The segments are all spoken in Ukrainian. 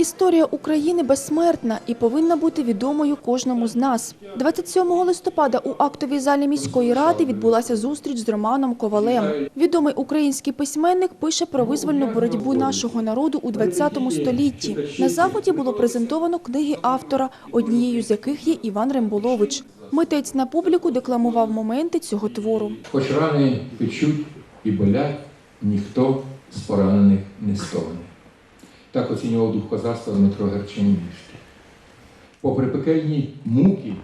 Історія України безсмертна і повинна бути відомою кожному з нас. 27 листопада у актовій залі міської ради відбулася зустріч з Романом Ковалем. Відомий український письменник пише про визвольну боротьбу нашого народу у 20 столітті. На заході було презентовано книги автора, однією з яких є Іван Ремболович. Митець на публіку декламував моменти цього твору. Хоч рани печуть і болять, ніхто з поранених не стогне. Так оцінював дух козацтва Дмитро Герченівський. Попри пекельні муки,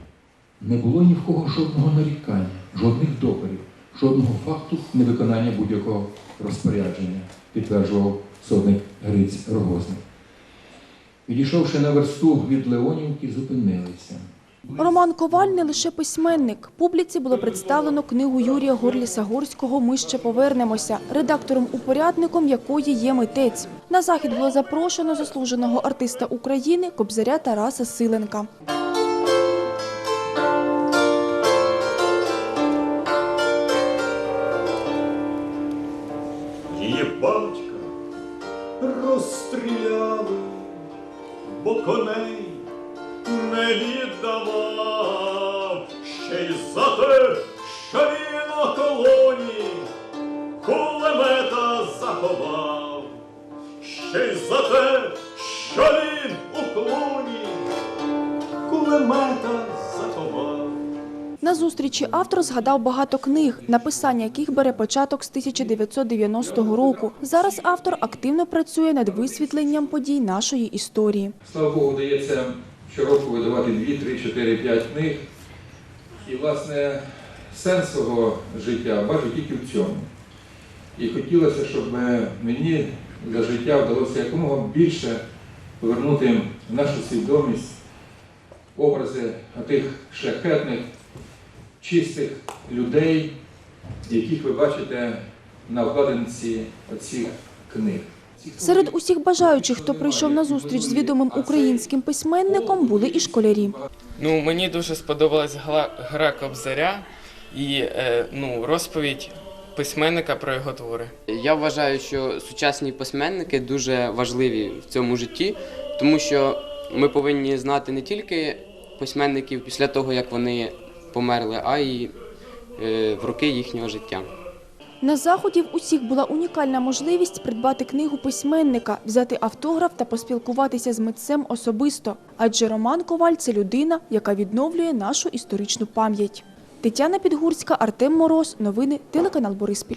не було ні в кого жодного нарікання, жодних докорів, жодного факту невиконання будь-якого розпорядження, підтверджував сотник Гриць Рогозник. Підійшовши на версту від Леонівки, зупинилися. Роман Коваль не лише письменник. Публіці було представлено книгу Юрія Горліса-Горського «Ми ще повернемося», редактором-упорядником якої є митець. На захід було запрошено заслуженого артиста України кобзаря Тараса Силенка. Її батька розстріляли, бо коней не віддавав, ще й за те, ще за те, що він у клуні кулемета заховав. На зустрічі автор згадав багато книг, написання яких бере початок з 1990 року. Зараз автор активно працює над висвітленням подій нашої історії. Слава Богу, вдається щороку видавати 2, 3, 4, 5 книг. І, власне, сенс свого життя бачу тільки в цьому. І хотілося, щоб мені за життя вдалося якомога більше повернути в нашу свідомість образи тих шляхетних, чистих людей, яких ви бачите на обкладинці оцих книг. Серед усіх бажаючих, хто прийшов на зустріч з відомим українським письменником, були і школярі. Ну, мені дуже сподобалась гла- гра Кобзаря і е, ну, розповідь письменника про його твори. Я вважаю, що сучасні письменники дуже важливі в цьому житті, тому що ми повинні знати не тільки письменників після того, як вони померли, а й е, в роки їхнього життя. На заході в усіх була унікальна можливість придбати книгу письменника, взяти автограф та поспілкуватися з митцем особисто. Адже Роман Коваль це людина, яка відновлює нашу історичну пам'ять. Тетяна Підгурська, Артем Мороз. Новини телеканал Бориспіль.